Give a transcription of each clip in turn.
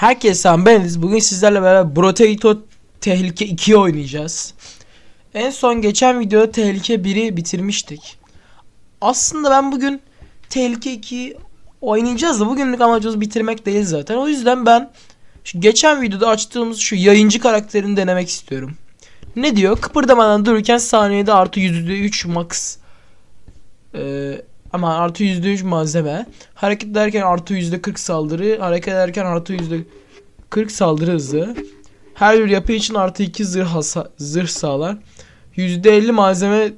Herkese selam ben Ediz. Bugün sizlerle beraber Brotato Tehlike 2'yi oynayacağız. En son geçen videoda Tehlike 1'i bitirmiştik. Aslında ben bugün Tehlike 2'yi oynayacağız da bugünlük amacımız bitirmek değil zaten. O yüzden ben şu geçen videoda açtığımız şu yayıncı karakterini denemek istiyorum. Ne diyor? Kıpırdamadan dururken saniyede artı %3 max ee, ama artı %3 malzeme. Hareket ederken artı %40 saldırı. Hareket ederken artı %40 saldırı hızı. Her bir yapı için artı 2 zırh, hasa- zırh sağlar. %50 malzeme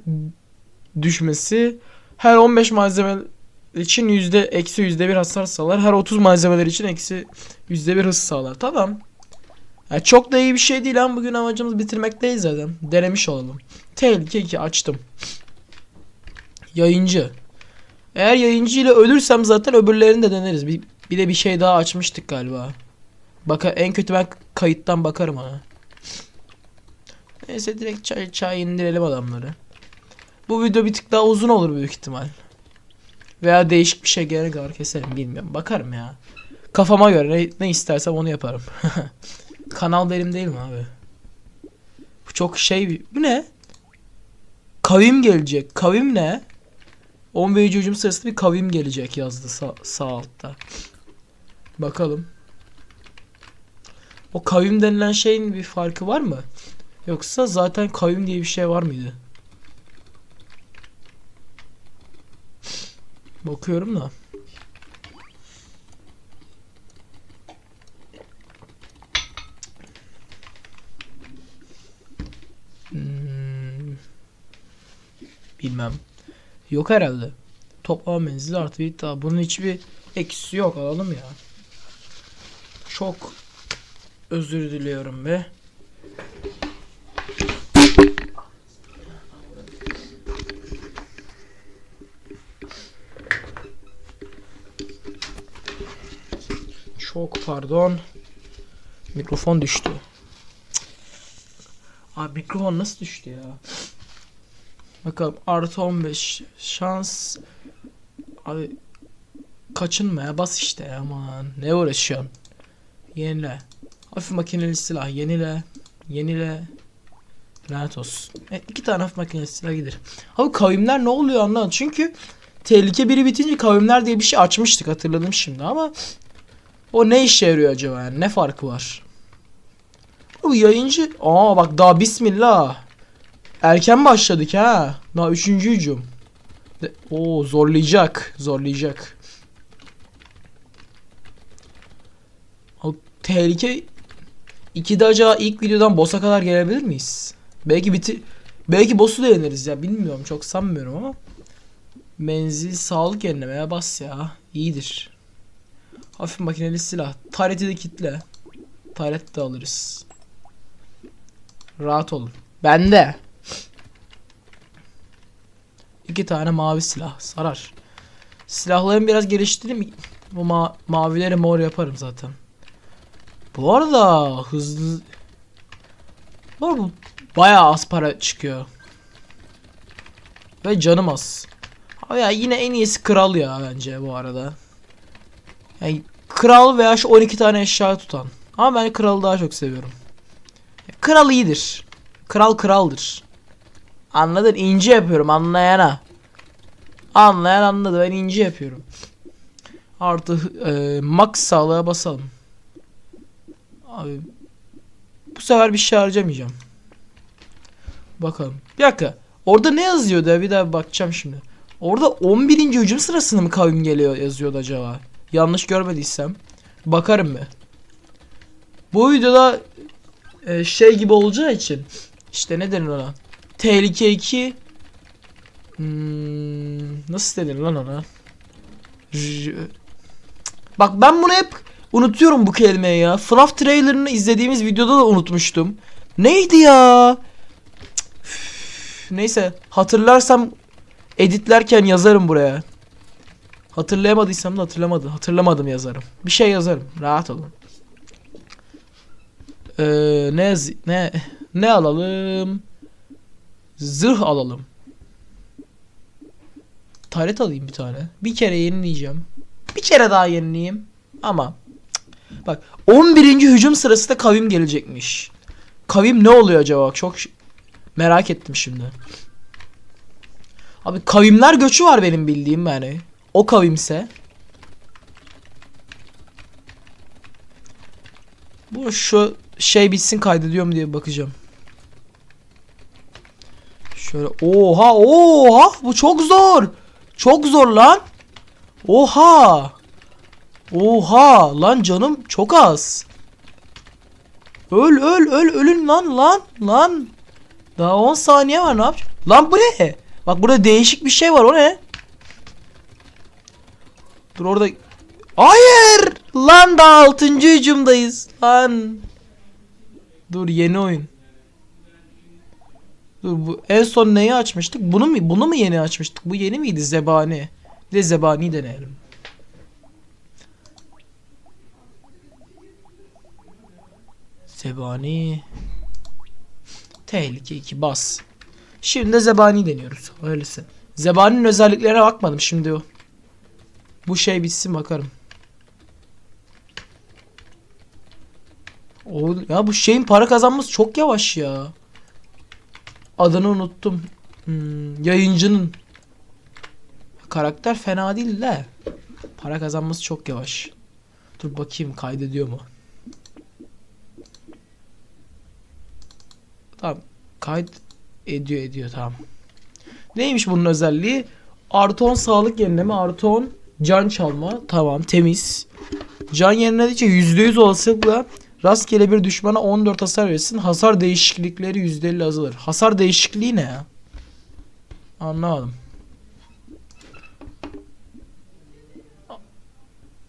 düşmesi. Her 15 malzeme için yüzde eksi yüzde bir hasar sağlar. Her 30 malzemeler için eksi yüzde bir hız sağlar. Tamam. Ya çok da iyi bir şey değil ama bugün amacımız bitirmek değil zaten. Denemiş olalım. Tehlike 2 açtım. Yayıncı. Eğer yayıncı ile ölürsem zaten öbürlerini de deneriz. Bir, bir de bir şey daha açmıştık galiba. Baka en kötü ben kayıttan bakarım ona. Neyse direkt çay, çay indirelim adamları. Bu video bir tık daha uzun olur büyük ihtimal. Veya değişik bir şey gelene kadar keserim bilmiyorum. Bakarım ya. Kafama göre ne, ne istersem onu yaparım. Kanal benim değil mi abi? Bu çok şey. Bu ne? Kavim gelecek. Kavim ne? 11. hücum sırasında bir kavim gelecek yazdı sağ, sağ altta. Bakalım. O kavim denilen şeyin bir farkı var mı? Yoksa zaten kavim diye bir şey var mıydı? Bakıyorum da. Hmm. Bilmem. Yok herhalde. Toplama menzili artı bir daha. Bunun hiçbir eksisi yok. Alalım ya. Çok özür diliyorum be. Çok pardon. Mikrofon düştü. Abi mikrofon nasıl düştü ya? Bakalım artı 15 şans. Abi kaçınma ya bas işte aman ne uğraşıyorsun? Yenile. Hafif makineli silah yenile. Yenile. Lanet olsun. E, iki tane hafif makineli silah gider. Abi kavimler ne oluyor anlamadım. Çünkü tehlike biri bitince kavimler diye bir şey açmıştık hatırladım şimdi ama o ne işe yarıyor acaba yani ne farkı var? Bu yayıncı aa bak daha bismillah. Erken başladık ha. Daha üçüncü hücum. Oo zorlayacak. Zorlayacak. O tehlike 2'de acaba ilk videodan boss'a kadar gelebilir miyiz? Belki bitir belki boss'u da yeneriz ya bilmiyorum çok sanmıyorum ama menzil sağlık yenilemeye bas ya iyidir. Hafif makineli silah. Tareti de kitle. Taret de alırız. Rahat olun. Bende. İki tane mavi silah sarar. Silahlarımı biraz geliştireyim. Bu ma mavileri mor yaparım zaten. Bu arada hızlı... Bu arada bayağı az para çıkıyor. Ve canım az. Abi ya yine en iyisi kral ya bence bu arada. Yani kral veya şu 12 tane eşya tutan. Ama ben kralı daha çok seviyorum. Kral iyidir. Kral kraldır. Anladın? İnce yapıyorum anlayana. Anlayan anladı. Ben ince yapıyorum. Artı e, max sağlığa basalım. Abi bu sefer bir şey harcamayacağım. Bakalım. Bir dakika. Orada ne yazıyordu ya? Bir daha bakacağım şimdi. Orada 11. hücum sırasında mı kavim geliyor yazıyordu acaba? Yanlış görmediysem. Bakarım mı? Bu videoda e, şey gibi olacağı için işte ne denir ona? Tehlike 2 hmm, nasıl denir lan ona? Bak ben bunu hep unutuyorum bu kelimeyi ya. FNAF trailerını izlediğimiz videoda da unutmuştum. Neydi ya? Neyse hatırlarsam editlerken yazarım buraya. Hatırlayamadıysam da hatırlamadım. Hatırlamadım yazarım. Bir şey yazarım. Rahat olun. Ee, ne ne ne alalım? Zırh alalım. Taret alayım bir tane. Bir kere yenileyeceğim. Bir kere daha yenileyim. Ama cık, Bak 11. hücum sırasında kavim gelecekmiş. Kavim ne oluyor acaba? Çok merak ettim şimdi. Abi kavimler göçü var benim bildiğim yani. O kavimse. Bu şu şey bitsin kaydediyor mu diye bakacağım. Şöyle oha oha bu çok zor. Çok zor lan. Oha. Oha lan canım çok az. Öl öl öl ölün lan lan lan. Daha 10 saniye var ne yapacağım? Lan bu ne? Bak burada değişik bir şey var o ne? Dur orada. Hayır! Lan daha 6. hücumdayız. Lan. Dur yeni oyun. Bu en son neyi açmıştık? Bunu mu bunu mu yeni açmıştık? Bu yeni miydi zebani? Bir de zebani deneyelim. Zebani. Tehlike 2 bas. Şimdi de zebani deniyoruz. Öylesi. Zebaninin özelliklerine bakmadım şimdi o. Bu şey bitsin bakarım. O, ya bu şeyin para kazanması çok yavaş ya. Adını unuttum. Hmm, yayıncının. Karakter fena değil de. Para kazanması çok yavaş. Dur bakayım kaydediyor mu? Tamam. Kayıt ediyor ediyor tamam. Neymiş bunun özelliği? Artı 10 sağlık yenileme, artı 10 can çalma. Tamam temiz. Can yeniledikçe %100 olasılıkla rastgele bir düşmana 14 hasar verirsin. Hasar değişiklikleri %50 azalır. Hasar değişikliği ne ya? Anlamadım.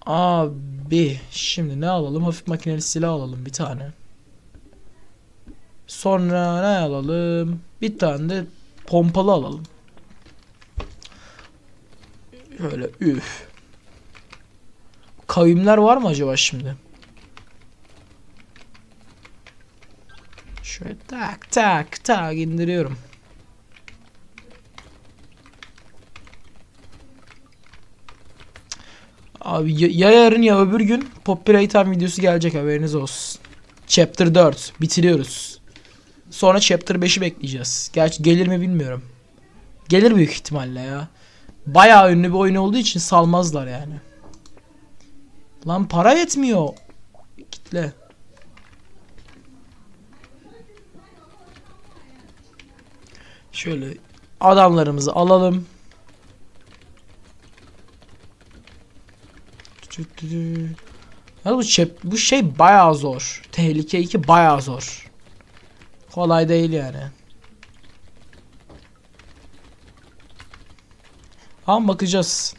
Abi şimdi ne alalım? Hafif makineli silah alalım bir tane. Sonra ne alalım? Bir tane de pompalı alalım. Şöyle üf. Kavimler var mı acaba şimdi? Şöyle tak tak tak indiriyorum. Abi ya, ya yarın ya öbür gün Poppy Time videosu gelecek haberiniz olsun. Chapter 4 bitiriyoruz. Sonra Chapter 5'i bekleyeceğiz. Gerçi gelir mi bilmiyorum. Gelir büyük ihtimalle ya. Bayağı ünlü bir oyun olduğu için salmazlar yani. Lan para yetmiyor. Kitle. Şöyle adamlarımızı alalım. Ya bu, şey, bu şey bayağı zor. Tehlike 2 bayağı zor. Kolay değil yani. Ama bakacağız.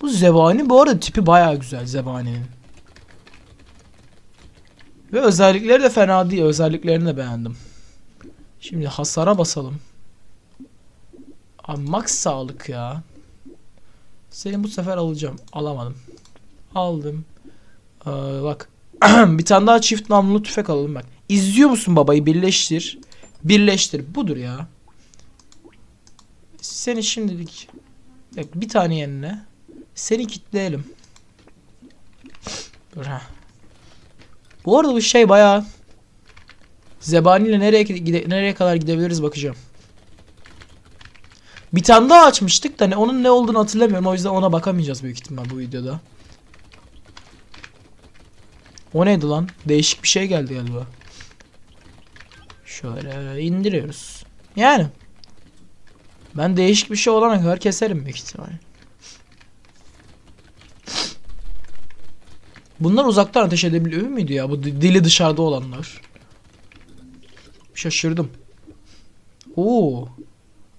Bu zebani bu arada tipi bayağı güzel zebaninin. Ve özellikleri de fena değil. Özelliklerini de beğendim. Şimdi hasara basalım. Abi max sağlık ya. Seni bu sefer alacağım. Alamadım. Aldım. Ee, bak. bir tane daha çift namlulu tüfek alalım bak. İzliyor musun babayı? Birleştir. Birleştir. Budur ya. Seni şimdilik Bak bir tane yerine seni kitleyelim. Dur ha. Bu arada bu şey bayağı Zebani ile nereye gide nereye kadar gidebiliriz bakacağım. Bir tane daha açmıştık da ne onun ne olduğunu hatırlamıyorum. O yüzden ona bakamayacağız büyük ihtimal bu videoda. O neydi lan? Değişik bir şey geldi galiba. Şöyle indiriyoruz. Yani ben değişik bir şey olana kadar keserim büyük ihtimal. Bunlar uzaktan ateş edebiliyor muydu ya? Bu dili dışarıda olanlar. Şaşırdım. Oo.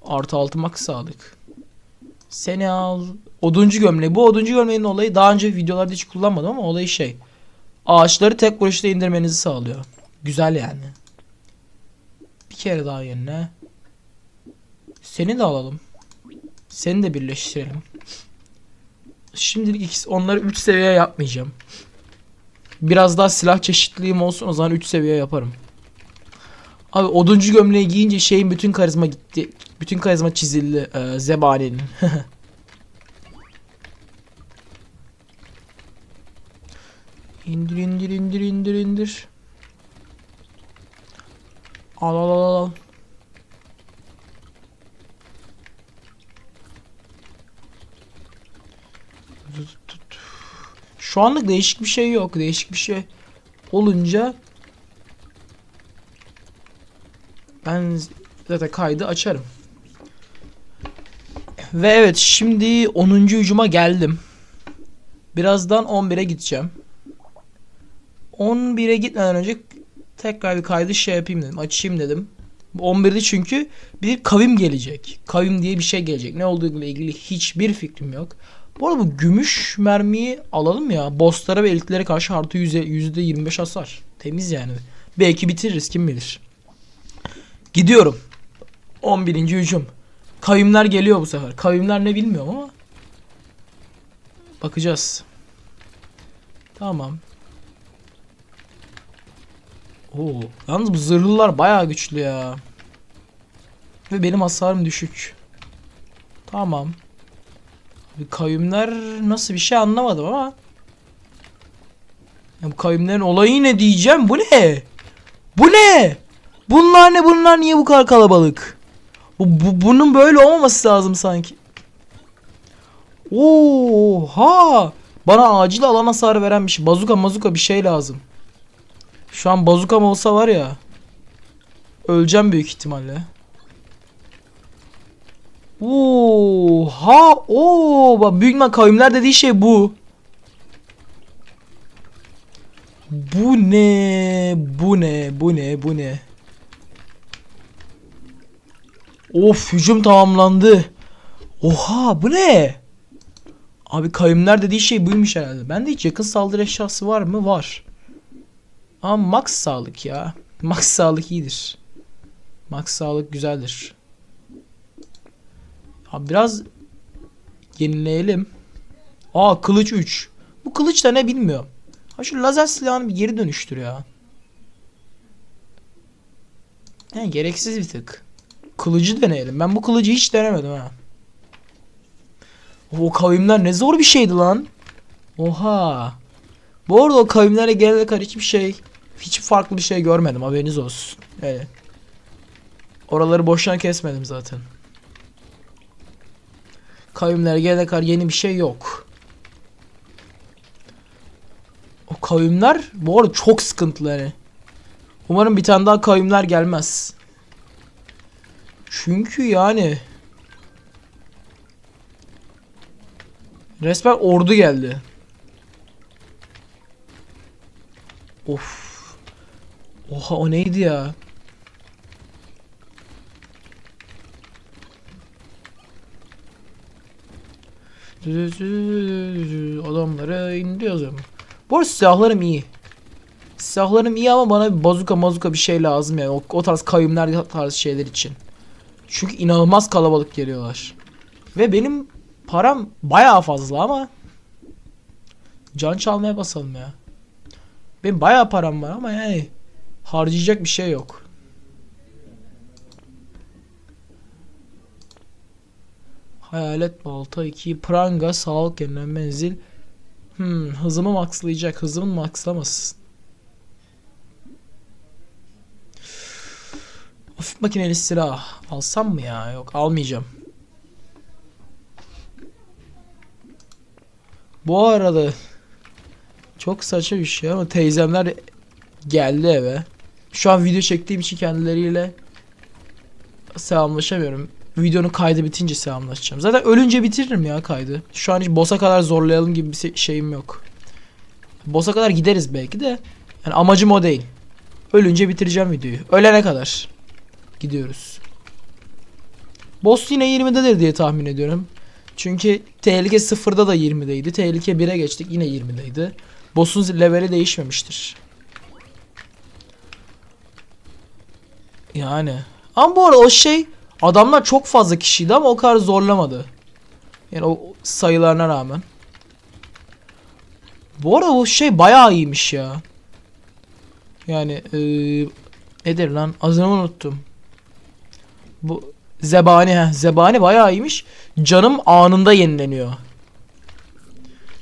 Artı altı max sağlık. Seni al. Oduncu gömleği. Bu oduncu gömleğinin olayı daha önce videolarda hiç kullanmadım ama olayı şey. Ağaçları tek vuruşta indirmenizi sağlıyor. Güzel yani. Bir kere daha yerine. Seni de alalım. Seni de birleştirelim. Şimdilik ikisi, onları 3 seviye yapmayacağım. Biraz daha silah çeşitliliğim olsun o zaman 3 seviye yaparım. Abi oduncu gömleği giyince şeyin bütün karizma gitti. Bütün karizma çizildi. Ee, Zebani'nin. İndir indir indir indir indir. Al al al al. Şu anlık değişik bir şey yok. Değişik bir şey olunca ben zaten kaydı açarım. Ve evet şimdi 10. hücuma geldim. Birazdan 11'e gideceğim. 11'e gitmeden önce tekrar bir kaydı şey yapayım dedim. Açayım dedim. Bu 11'de çünkü bir kavim gelecek. Kavim diye bir şey gelecek. Ne olduğuyla ilgili hiçbir fikrim yok. Bu arada bu gümüş mermiyi alalım ya. Bosslara ve elitlere karşı artı yüzde, yüzde 25 hasar. Temiz yani. Belki bitiririz kim bilir. Gidiyorum. 11. hücum. Kavimler geliyor bu sefer. Kavimler ne bilmiyorum ama. Bakacağız. Tamam. Oo. Yalnız bu zırhlılar bayağı güçlü ya. Ve benim hasarım düşük. Tamam. Abi kavimler nasıl bir şey anlamadım ama. Ya bu kavimlerin olayı ne diyeceğim? Bu ne? Bu ne? Bunlar ne? Bunlar niye bu kadar kalabalık? Bu, bu bunun böyle olmaması lazım sanki. Oha! Bana acil alan hasarı veren bir şey. Bazuka mazuka bir şey lazım. Şu an bazukam olsa var ya. Öleceğim büyük ihtimalle. Oha! Oo, bak büyük ihtimal kavimler dediği şey bu. Bu ne? Bu ne? Bu ne? Bu ne? Of hücum tamamlandı. Oha bu ne? Abi kavimler dediği şey buymuş herhalde. Bende hiç yakın saldırı eşyası var mı? Var. Ama max sağlık ya. Max sağlık iyidir. Max sağlık güzeldir. Abi biraz yenileyelim. Aa kılıç 3. Bu kılıç da ne bilmiyorum. Ha şu lazer silahını bir geri dönüştür ya. He gereksiz bir tık. Kılıcı deneyelim. Ben bu kılıcı hiç denemedim ha. O kavimler ne zor bir şeydi lan. Oha. Bu arada o kavimlere gelene kadar hiçbir şey hiç farklı bir şey görmedim haberiniz olsun. Evet. Oraları boşuna kesmedim zaten. Kavimlere gelene kadar yeni bir şey yok. O kavimler bu arada çok sıkıntılı yani. Umarım bir tane daha kavimler gelmez. Çünkü yani resmen ordu geldi. Of. Oha o neydi ya? Adamları indiriyoruz. Bu arada silahlarım iyi. Silahlarım iyi ama bana bir bazuka mazuka bir şey lazım yani. O, o tarz kayımlar tarz şeyler için. Çünkü inanılmaz kalabalık geliyorlar. Ve benim param bayağı fazla ama can çalmaya basalım ya. Benim bayağı param var ama yani harcayacak bir şey yok. Hayalet balta 2 pranga sağlık yeniden menzil. Hmm, hızımı maxlayacak. Hızımın maxlamasın. Hafif makineli silah alsam mı ya? Yok almayacağım. Bu arada çok saçma bir şey ama teyzemler geldi eve. Şu an video çektiğim için kendileriyle selamlaşamıyorum. Videonun kaydı bitince selamlaşacağım. Zaten ölünce bitiririm ya kaydı. Şu an hiç boss'a kadar zorlayalım gibi bir şeyim yok. Boss'a kadar gideriz belki de. Yani amacım o değil. Ölünce bitireceğim videoyu. Ölene kadar. Gidiyoruz. Boss yine 20'dedir diye tahmin ediyorum. Çünkü tehlike 0'da da 20'deydi. Tehlike 1'e geçtik yine 20'deydi. Boss'un leveli değişmemiştir. Yani. Ama bu arada o şey adamlar çok fazla kişiydi ama o kadar zorlamadı. Yani o sayılarına rağmen. Bu arada o şey bayağı iyiymiş ya. Yani ee, nedir lan? Adını unuttum. Bu zebani ha zebani bayağı iyiymiş. Canım anında yenileniyor.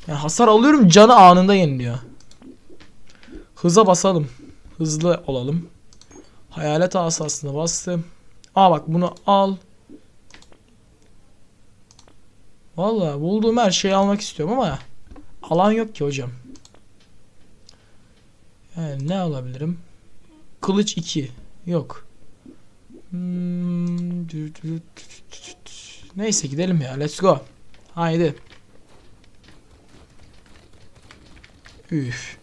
Yani hasar alıyorum canı anında yeniliyor. Hıza basalım. Hızlı olalım. Hayalet asasına bastım. Aa bak bunu al. Vallahi bulduğum her şeyi almak istiyorum ama alan yok ki hocam. Yani ne alabilirim? Kılıç 2. Yok. Hmm. Neyse gidelim ya. Let's go. Haydi. Üf.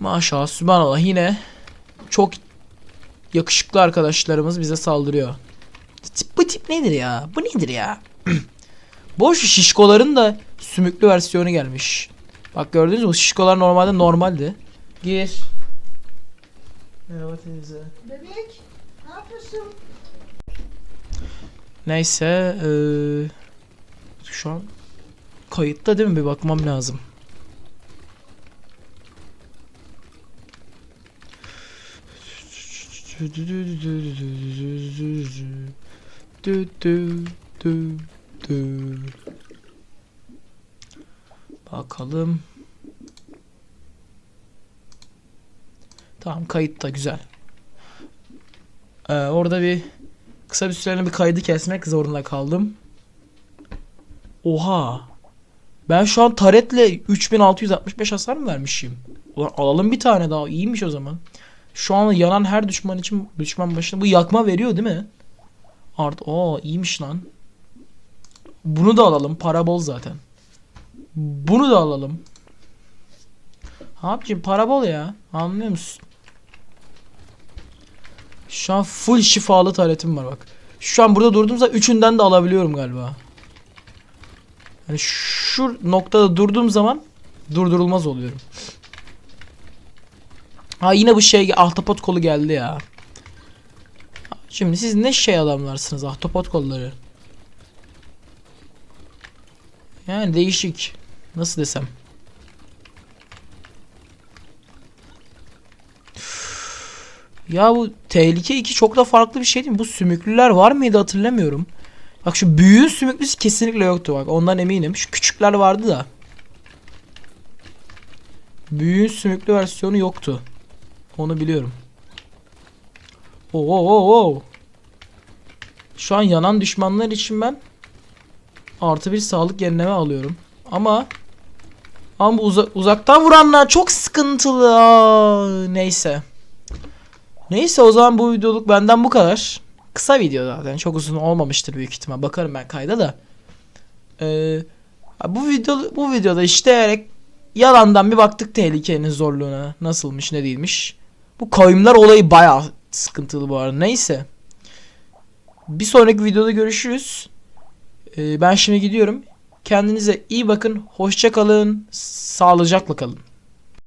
Maşallah subhanallah yine çok yakışıklı arkadaşlarımız bize saldırıyor. Tip- Bu tip nedir ya? Bu nedir ya? Boş şişkoların da sümüklü versiyonu gelmiş. Bak gördünüz mü? Şişkolar normalde normaldi. Gir. Merhaba teyze. Bebek? Neyse eee, şu an kayıtta değil mi? Bir bakmam lazım. Bakalım. Tamam kayıtta güzel. Ee, orada bir kısa bir süreliğine bir kaydı kesmek zorunda kaldım. Oha. Ben şu an taretle 3665 hasar mı vermişim? Ulan alalım bir tane daha. İyiymiş o zaman. Şu an yanan her düşman için düşman başına bu yakma veriyor değil mi? Art o iyiymiş lan. Bunu da alalım. Para bol zaten. Bunu da alalım. Abicim para bol ya. Anlıyor musun? Şu an full şifalı taretim var bak. Şu an burada durduğumda üçünden de alabiliyorum galiba. Yani şu noktada durduğum zaman durdurulmaz oluyorum. Ha yine bu şey ahtapot kolu geldi ya. Şimdi siz ne şey adamlarsınız ahtapot kolları. Yani değişik. Nasıl desem. Ya bu Tehlike 2 çok da farklı bir şey değil mi? Bu sümüklüler var mıydı hatırlamıyorum. Bak şu büyüğün sümüklüsü kesinlikle yoktu bak. Ondan eminim. Şu küçükler vardı da. Büyüğün sümüklü versiyonu yoktu. Onu biliyorum. Oo oo oo. Şu an yanan düşmanlar için ben artı bir sağlık yenileme alıyorum. Ama ama bu uza- uzaktan vuranlar çok sıkıntılı. Aa, neyse. Neyse o zaman bu videoluk benden bu kadar. Kısa video zaten. Çok uzun olmamıştır büyük ihtimal. Bakarım ben kayda da. Ee, bu video bu videoda işleyerek yalandan bir baktık tehlikenin zorluğuna. Nasılmış ne değilmiş. Bu kavimler olayı bayağı sıkıntılı bu arada. Neyse. Bir sonraki videoda görüşürüz. Ee, ben şimdi gidiyorum. Kendinize iyi bakın. Hoşça kalın. Sağlıcakla kalın.